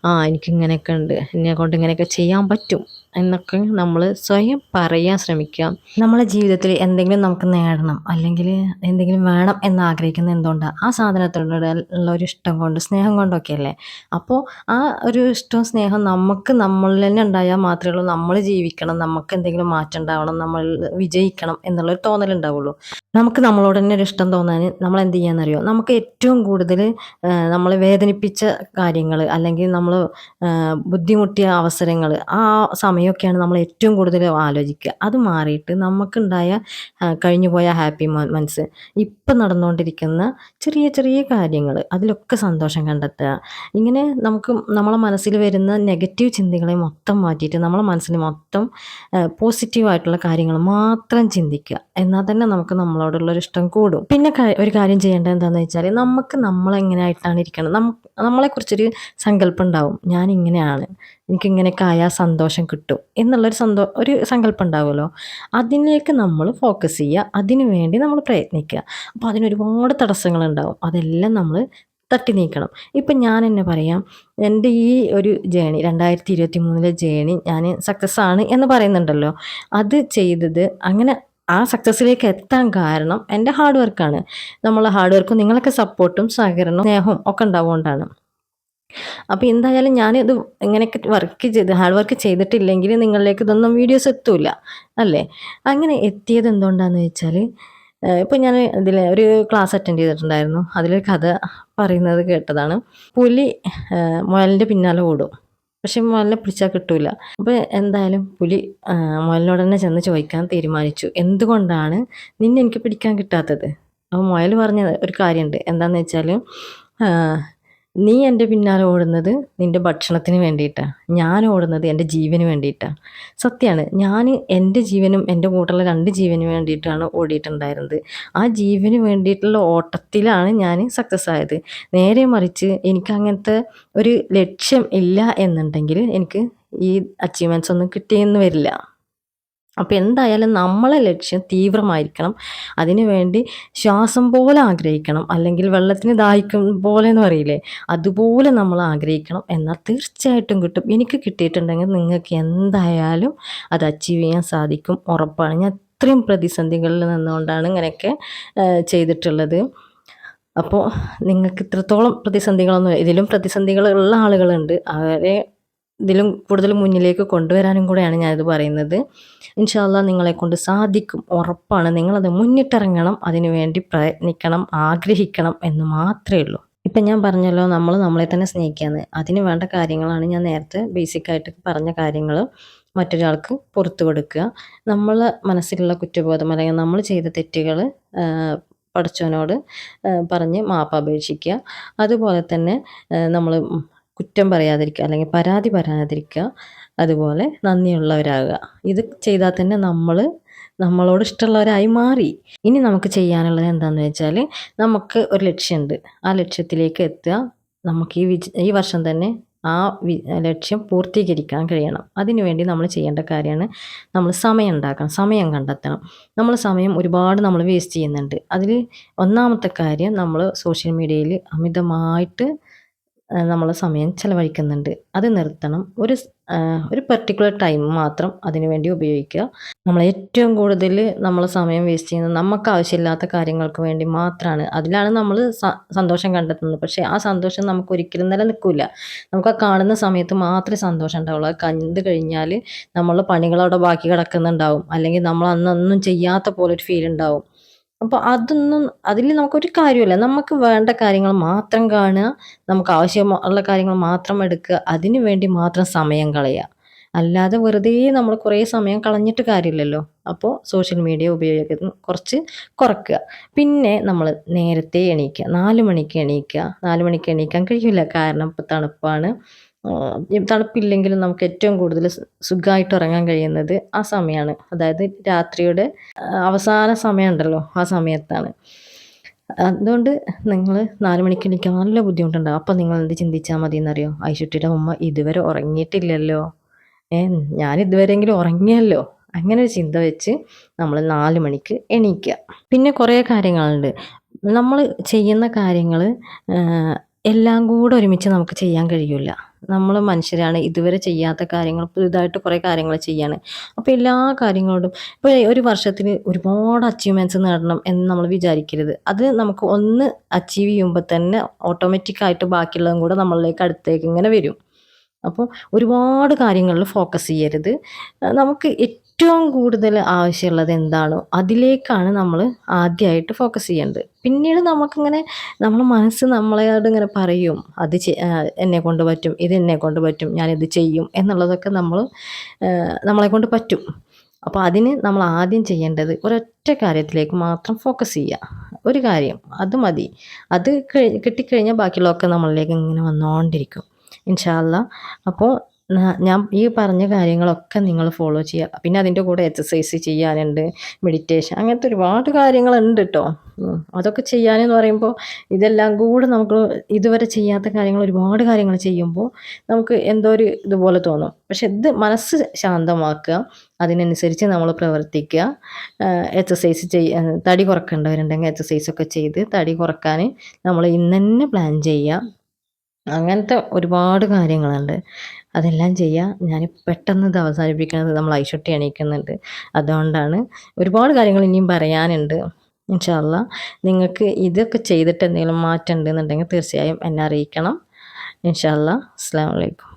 ആ എനിക്കിങ്ങനെയൊക്കെ ഉണ്ട്. എന്നെ കൊണ്ട് ഇങ്ങനെയൊക്കെ ചെയ്യാൻ പറ്റും എന്നൊക്കെ നമ്മൾ സ്വയം പറയാൻ ശ്രമിക്കുക. നമ്മളെ ജീവിതത്തിൽ എന്തെങ്കിലും നമുക്ക് നേടണം അല്ലെങ്കിൽ എന്തെങ്കിലും വേണം എന്ന് ആഗ്രഹിക്കുന്ന എന്തുകൊണ്ടാണ് ആ സാധനത്തിനോട് ഉള്ള ഒരു ഇഷ്ടം കൊണ്ട് സ്നേഹം കൊണ്ടൊക്കെ അല്ലേ? അപ്പോൾ ആ ഒരു ഇഷ്ടവും സ്നേഹം നമുക്ക് നമ്മളിൽ തന്നെ ഉണ്ടായാൽ മാത്രമേ ഉള്ളൂ. നമ്മൾ ജീവിക്കണം നമുക്ക് എന്തെങ്കിലും മാറ്റം ഉണ്ടാവണം നമ്മൾ വിജയിക്കണം എന്നുള്ളൊരു തോന്നലുണ്ടാവുള്ളൂ നമുക്ക് നമ്മളോട് തന്നെ ഒരു ഇഷ്ടം തോന്നാൻ നമ്മൾ എന്ത് ചെയ്യാന്നറിയോ? നമുക്ക് ഏറ്റവും കൂടുതൽ നമ്മളെ വേദനിപ്പിച്ച കാര്യങ്ങൾ അല്ലെങ്കിൽ നമ്മൾ ബുദ്ധിമുട്ടിയ അവസരങ്ങൾ ആ സമയമൊക്കെയാണ് നമ്മൾ ഏറ്റവും കൂടുതൽ ആലോചിക്കുക അത് മാറിയിട്ട് നമുക്കുണ്ടായ കഴിഞ്ഞുപോയ ഹാപ്പി മൊമെന്റ്സ് ഇപ്പം നടന്നുകൊണ്ടിരിക്കുന്ന ചെറിയ ചെറിയ കാര്യങ്ങൾ അതിലൊക്കെ സന്തോഷം കണ്ടെത്തുക. ഇങ്ങനെ നമുക്ക് നമ്മളെ മനസ്സിൽ വരുന്ന നെഗറ്റീവ് ചിന്തകളെ മൊത്തം മാറ്റിയിട്ട് നമ്മളെ മനസ്സിൽ മൊത്തം പോസിറ്റീവായിട്ടുള്ള കാര്യങ്ങൾ മാത്രം ചിന്തിക്കുക. എന്നാൽ തന്നെ നമുക്ക് നമ്മളോടുള്ള ഒരു ഇഷ്ടം കൂടും. പിന്നെ ഒരു കാര്യം ചെയ്യേണ്ടത് എന്താണെന്ന് വെച്ചാൽ നമുക്ക് നമ്മളെങ്ങനെയായിട്ടാണ് ഇരിക്കണം ഇരിക്കുന്നത് നമ്മളെക്കുറിച്ചൊരു സങ്കല്പം ഉണ്ടാവും? ഞാൻ ഇങ്ങനെയാണ് എനിക്കിങ്ങനെയൊക്കെ ആയാൽ സന്തോഷം കിട്ടും എന്നുള്ളൊരു സന്തോ ഒരു സങ്കല്പം ഉണ്ടാവുമല്ലോ. അതിലേക്ക് നമ്മൾ ഫോക്കസ് ചെയ്യുക. അതിനു വേണ്ടി നമ്മൾ പ്രയത്നിക്കുക. അപ്പോൾ അതിന് ഒരുപാട് തടസ്സങ്ങളുണ്ടാവും അതെല്ലാം നമ്മൾ തട്ടി നീക്കണം. ഇപ്പം ഞാൻ എന്നെ പറയാം. എന്റെ ഈ ഒരു ജേണി രണ്ടായിരത്തി ഇരുപത്തി മൂന്നിലെ ജേണി ഞാൻ സക്സസ് ആണ് എന്ന് പറയുന്നുണ്ടല്ലോ. അത് ചെയ്തത് അങ്ങനെ ആ സക്സസ്സിലേക്ക് എത്താൻ കാരണം എന്റെ ഹാർഡ് വർക്കാണ് നമ്മളെ ഹാർഡ് വർക്കും നിങ്ങളൊക്കെ സപ്പോർട്ടും സഹകരണവും സ്നേഹവും ഒക്കെ ഉണ്ടാവുകൊണ്ടാണ്. അപ്പോൾ എന്തായാലും ഞാനിത് ഇങ്ങനെയൊക്കെ വർക്ക് ചെയ്ത് ഹാർഡ് വർക്ക് ചെയ്തിട്ടില്ലെങ്കിൽ നിങ്ങളിലേക്ക് ഇതൊന്നും വീഡിയോസ് എത്തൂല അല്ലേ? അങ്ങനെ എത്തിയത് എന്തുകൊണ്ടാണെന്ന് വെച്ചാൽ ഇപ്പം ഞാൻ ഇതിൽ ഒരു ക്ലാസ് അറ്റൻഡ് ചെയ്തിട്ടുണ്ടായിരുന്നു. അതിലൊരു കഥ പറയുന്നത് കേട്ടതാണ്. പുലി മുയലിന്റെ പിന്നാലെ ഓടും. പക്ഷെ മുയലിനെ പിടിച്ചാൽ കിട്ടൂല. അപ്പോൾ എന്തായാലും പുലി മുയലിനോട് തന്നെ ചെന്ന് ചോദിക്കാൻ തീരുമാനിച്ചു. എന്തുകൊണ്ടാണ് നിന്നെ എനിക്ക് പിടിക്കാൻ കിട്ടാത്തത്? അപ്പോൾ മുയൽ പറഞ്ഞ ഒരു കാര്യമുണ്ട് എന്താണെന്ന് വെച്ചാൽ നീ എന്റെ പിന്നാലെ ഓടുന്നത് നിന്റെ ഭക്ഷണത്തിന് വേണ്ടിയിട്ടാണ് ഞാൻ ഓടുന്നത് എന്റെ ജീവന് വേണ്ടിയിട്ടാണ് സത്യമാണ് ഞാൻ എന്റെ ജീവനും എന്റെ കൂട്ടുള്ള രണ്ട് ജീവന് വേണ്ടിയിട്ടാണ് ഓടിയിട്ടുണ്ടായിരുന്നത്. ആ ജീവന് വേണ്ടിയിട്ടുള്ള ഓട്ടത്തിലാണ് ഞാൻ സക്സസ് ആയത്. നേരെ മറിച്ച് എനിക്ക് അങ്ങനത്തെ ഒരു ലക്ഷ്യം ഇല്ല എന്നുണ്ടെങ്കിൽ എനിക്ക് ഈ അച്ചീവ്മെന്റ്സ് ഒന്നും കിട്ടിയെന്ന് വരില്ല. അപ്പോൾ എന്തായാലും നമ്മളെ ലക്ഷ്യം തീവ്രമായിരിക്കണം. അതിനുവേണ്ടി ശ്വാസം പോലെ ആഗ്രഹിക്കണം. അല്ലെങ്കിൽ വെള്ളത്തിന് ദാഹിക്കും പോലെ എന്ന് പറയില്ലേ? അതുപോലെ നമ്മൾ ആഗ്രഹിക്കണം. എന്നാൽ തീർച്ചയായിട്ടും കിട്ടും. എനിക്ക് കിട്ടിയിട്ടുണ്ടെങ്കിൽ നിങ്ങൾക്ക് എന്തായാലും അത് അച്ചീവ് ചെയ്യാൻ സാധിക്കും. ഉറപ്പാണ്. ഞാൻ ഇത്രയും പ്രതിസന്ധികളിൽ നിന്നുകൊണ്ടാണ് ഇങ്ങനെയൊക്കെ ചെയ്തിട്ടുള്ളത്. അപ്പോൾ നിങ്ങൾക്ക് ഇത്രത്തോളം പ്രതിസന്ധികളൊന്നും ഇതിലും പ്രതിസന്ധികളുള്ള ആളുകളുണ്ട്. അവരെ ഇതിലും കൂടുതൽ മുന്നിലേക്ക് കൊണ്ടുവരാനും കൂടെയാണ് ഞാനിത് പറയുന്നത്. ഇൻഷാല്ല നിങ്ങളെ കൊണ്ട് സാധിക്കും ഉറപ്പാണ്. നിങ്ങളത് മുന്നിട്ടിറങ്ങണം അതിനുവേണ്ടി പ്രയത്നിക്കണം ആഗ്രഹിക്കണം എന്ന് മാത്രമേ ഉള്ളൂ. ഇപ്പം ഞാൻ പറഞ്ഞല്ലോ നമ്മൾ നമ്മളെ തന്നെ സ്നേഹിക്കാന്ന്. അതിന് വേണ്ട കാര്യങ്ങളാണ് ഞാൻ നേരത്തെ ബേസിക് ആയിട്ട് പറഞ്ഞ കാര്യങ്ങൾ മറ്റൊരാൾക്ക് പുറത്തു കൊടുക്കുക. നമ്മളെ മനസ്സിലുള്ള കുറ്റബോധം അല്ലെങ്കിൽ നമ്മൾ ചെയ്ത തെറ്റുകൾ പഠിച്ചവനോട് പറഞ്ഞ് മാപ്പ് അപേക്ഷിക്കുക. അതുപോലെ തന്നെ നമ്മൾ കുറ്റം പറയാതിരിക്കുക അല്ലെങ്കിൽ പരാതി പറയാതിരിക്കുക അതുപോലെ നന്ദിയുള്ളവരാകുക. ഇത് ചെയ്താൽ തന്നെ നമ്മൾ നമ്മളോട് ഇഷ്ടമുള്ളവരായി മാറി. ഇനി നമുക്ക് ചെയ്യാനുള്ളത് എന്താണെന്ന് വെച്ചാൽ നമുക്ക് ഒരു ലക്ഷ്യമുണ്ട്. ആ ലക്ഷ്യത്തിലേക്ക് എത്തുക. നമുക്ക് ഈ വിജ ഈ വർഷം തന്നെ ആ ലക്ഷ്യം പൂർത്തീകരിക്കാൻ കഴിയണം. അതിനുവേണ്ടി നമ്മൾ ചെയ്യേണ്ട കാര്യമാണ് നമ്മൾ സമയം ഉണ്ടാക്കണം. സമയം കണ്ടെത്തണം. നമ്മൾ സമയം ഒരുപാട് നമ്മൾ വേസ്റ്റ് ചെയ്യുന്നുണ്ട്. അതിൽ ഒന്നാമത്തെ കാര്യം നമ്മൾ സോഷ്യൽ മീഡിയയിൽ അമിതമായിട്ട് നമ്മൾ സമയം ചിലവഴിക്കുന്നുണ്ട്. അത് നിർത്തണം. ഒരു ഒരു പെർട്ടിക്കുലർ ടൈം മാത്രം അതിനുവേണ്ടി ഉപയോഗിക്കുക. നമ്മൾ ഏറ്റവും കൂടുതൽ നമ്മൾ സമയം വേസ്റ്റ് ചെയ്യുന്നത് നമുക്ക് ആവശ്യമില്ലാത്ത കാര്യങ്ങൾക്ക് വേണ്ടി മാത്രമാണ് അതിലാണ് നമ്മൾ സന്തോഷം കണ്ടെത്തുന്നത്. പക്ഷേ ആ സന്തോഷം നമുക്ക് ഒരിക്കലും നിലനിൽക്കില്ല നമുക്ക് ആ കാണുന്ന സമയത്ത് മാത്രമേ സന്തോഷം ഉണ്ടാവുള്ളൂ. അത് കണ്ടു കഴിഞ്ഞാൽ നമ്മൾ പണികളവിടെ ബാക്കി കിടക്കുന്നുണ്ടാവും. അല്ലെങ്കിൽ നമ്മൾ അന്നൊന്നും ചെയ്യാത്ത പോലെ ഒരു ഫീൽ ഉണ്ടാവും. അപ്പോൾ അതൊന്നും അതിൽ നമുക്കൊരു കാര്യമില്ല. നമുക്ക് വേണ്ട കാര്യങ്ങൾ മാത്രം കാണുക നമുക്ക് ആവശ്യമുള്ള കാര്യങ്ങൾ മാത്രം എടുക്കുക അതിനു വേണ്ടി മാത്രം സമയം കളയുക. അല്ലാതെ വെറുതെ നമ്മൾ കുറേ സമയം കളഞ്ഞിട്ട് കാര്യമില്ലല്ലോ. അപ്പോൾ സോഷ്യൽ മീഡിയ ഉപയോഗിക്കുന്ന കുറച്ച് കുറക്കുക. പിന്നെ നമ്മൾ നേരത്തെ എണീക്കുക. നാല് മണിക്ക് എണീക്കുക. നാല് മണിക്ക് എണീക്കാൻ കഴിയില്ല. കാരണം ഇപ്പോൾ തണുപ്പാണ്. തണുപ്പില്ലെങ്കിലും നമുക്ക് ഏറ്റവും കൂടുതൽ സുഖമായിട്ട് ഉറങ്ങാൻ കഴിയുന്നത് ആ സമയമാണ്. അതായത് രാത്രിയുടെ അവസാന സമയമുണ്ടല്ലോ ആ സമയത്താണ്. അതുകൊണ്ട് നിങ്ങൾ നാല് മണിക്ക് എണീക്കാൻ നല്ല ബുദ്ധിമുട്ടുണ്ടാകും അപ്പം നിങ്ങൾ എന്ത് ചിന്തിച്ചാൽ മതി എന്നറിയോ ഐശുട്ടിയുടെ ഉമ്മ ഇതുവരെ ഉറങ്ങിയിട്ടില്ലല്ലോ. ഏ ഞാൻ ഇതുവരെങ്കിലും ഉറങ്ങിയല്ലോ. അങ്ങനെ ഒരു ചിന്ത വെച്ച് നമ്മൾ നാല് മണിക്ക് എണീക്കുക. പിന്നെ കുറേ കാര്യങ്ങളുണ്ട്. നമ്മൾ ചെയ്യുന്ന കാര്യങ്ങൾ എല്ലാം കൂടെ ഒരുമിച്ച് നമുക്ക് ചെയ്യാൻ കഴിയില്ല നമ്മൾ മനുഷ്യരാണ് ഇതുവരെ ചെയ്യാത്ത കാര്യങ്ങൾ പുതുതായിട്ട് കുറേ കാര്യങ്ങൾ ചെയ്യാണ്. അപ്പോൾ എല്ലാ കാര്യങ്ങളോടും ഇപ്പോൾ ഒരു വർഷത്തിൽ ഒരുപാട് അച്ചീവ്മെന്റ്സ് നേടണം എന്ന് നമ്മൾ വിചാരിക്കരുത്. അത് നമുക്ക് ഒന്ന് അച്ചീവ് ചെയ്യുമ്പോൾ തന്നെ ഓട്ടോമാറ്റിക്കായിട്ട് ബാക്കിയുള്ളതും കൂടെ നമ്മളിലേക്ക് അടുത്തേക്ക് ഇങ്ങനെ വരും. അപ്പോൾ ഒരുപാട് കാര്യങ്ങളിൽ ഫോക്കസ് ചെയ്യരുത്. നമുക്ക് ഏറ്റവും കൂടുതൽ ആവശ്യമുള്ളത് എന്താണോ അതിലേക്കാണ് നമ്മൾ ആദ്യമായിട്ട് ഫോക്കസ് ചെയ്യേണ്ടത്. പിന്നീട് നമുക്കിങ്ങനെ നമ്മളെ മനസ്സ് നമ്മളോട് ഇങ്ങനെ പറയും. അത് എന്നെ കൊണ്ട് പറ്റും ഇത് എന്നെ കൊണ്ട് പറ്റും ഞാനിത് ചെയ്യും എന്നുള്ളതൊക്കെ നമ്മൾ നമ്മളെ കൊണ്ട് പറ്റും. അപ്പോൾ അതിന് നമ്മൾ ആദ്യം ചെയ്യേണ്ടത് ഒരൊറ്റ കാര്യത്തിലേക്ക് മാത്രം ഫോക്കസ് ചെയ്യുക. ഒരു കാര്യം അത് മതി. അത് കിട്ടിക്കഴിഞ്ഞാൽ ബാക്കിയുള്ളതൊക്കെ നമ്മളിലേക്ക് ഇങ്ങനെ വന്നുകൊണ്ടിരിക്കും ഇൻഷാല്ല അപ്പോൾ ഞാൻ ഈ പറഞ്ഞ കാര്യങ്ങളൊക്കെ നിങ്ങൾ ഫോളോ ചെയ്യുക. പിന്നെ അതിന്റെ കൂടെ എക്സസൈസ് ചെയ്യാനുണ്ട് മെഡിറ്റേഷൻ അങ്ങനത്തെ ഒരുപാട് കാര്യങ്ങളുണ്ട് കേട്ടോ അതൊക്കെ ചെയ്യാനെന്ന് പറയുമ്പോൾ ഇതെല്ലാം കൂടെ നമുക്ക് ഇതുവരെ ചെയ്യാത്ത കാര്യങ്ങൾ ഒരുപാട് കാര്യങ്ങൾ ചെയ്യുമ്പോൾ നമുക്ക് എന്തോ ഒരു ഇതുപോലെ തോന്നും. പക്ഷെ ഇത് മനസ്സ് ശാന്തമാക്കുക അതിനനുസരിച്ച് നമ്മൾ പ്രവർത്തിക്കുക. എക്സസൈസ് ചെയ്യ തടി കുറക്കേണ്ടവരുണ്ടെങ്കിൽ എക്സസൈസൊക്കെ ചെയ്ത് തടി കുറയ്ക്കാൻ നമ്മൾ ഇന്ന് പ്ലാൻ ചെയ്യുക. അങ്ങനത്തെ ഒരുപാട് കാര്യങ്ങളുണ്ട്. അതെല്ലാം ചെയ്യുക ഞാൻ പെട്ടെന്ന് ഇത് അവസാനിപ്പിക്കുന്നത് നമ്മൾ ഐശ്വട്ടി എണീക്കുന്നുണ്ട്. അതുകൊണ്ടാണ് ഒരുപാട് കാര്യങ്ങൾ ഇനിയും പറയാനുണ്ട്. ഇൻഷാല്ല നിങ്ങൾക്ക് ഇതൊക്കെ ചെയ്തിട്ട് എന്തെങ്കിലും മാറ്റം ഉണ്ടെന്നുണ്ടെങ്കിൽ തീർച്ചയായും എന്നെ അറിയിക്കണം. ഇൻഷാല്ല അസ്സാം വലൈക്കും